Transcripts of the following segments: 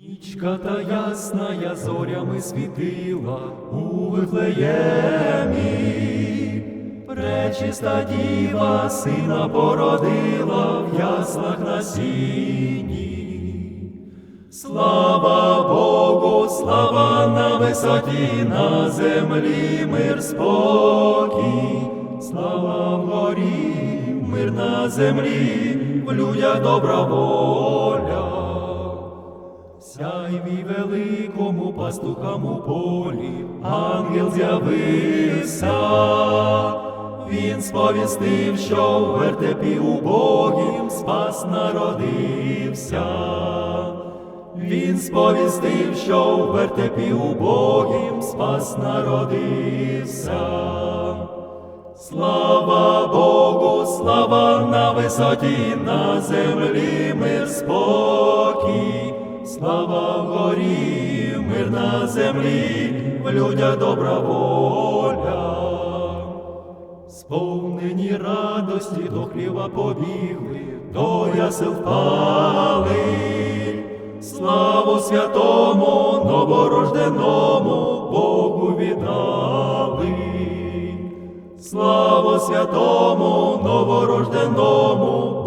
Нічка та ясна я зорями світила у Вифлеємі, пречиста діва сина породила в яслах на сіні. Слава Богу, слава на висоті, на землі мир спокій, слава вгорі, мир на землі, в людях добра воля. Сяйві великому пастухам полі, ангел з'явився, він сповістив, що в вертепі убогім спас народився. Він сповістив, що в вертепі убогім спас народився. Слава Богу, слава на висоті, на землі мир спокій, слава вгорі, мир на землі, в людях добра воля. Сповнені радості до хліва побігли, до ясел впали. Славу святому, новорожденому Богу віддали. Славу святому, новорожденому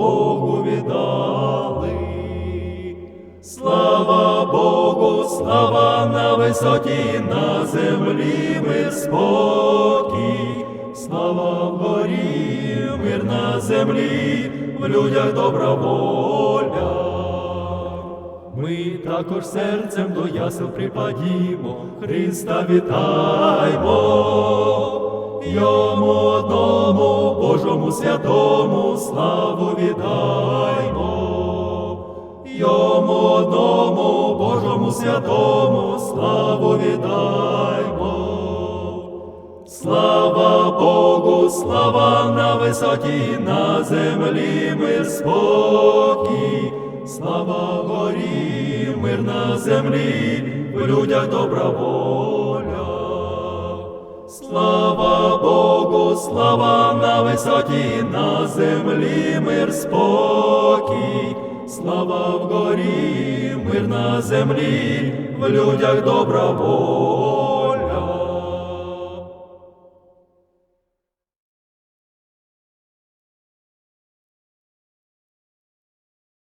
слава на висоті, на землі мир спокій, слава вгорі, мир на землі, в людях добра воля. Ми також серцем до ясел припадімо, Христа вітаймо, йому одному, Божому святому, славу віддаймо, святому, славу віддаймо. Слава Богу, слава на висоті, на землі мир спокій, слава горі, мир на землі, в людях добра воля. Слава Богу, слава на висоті, на землі мир спокій, слава вгорі, мир на землі, в людях добра воля.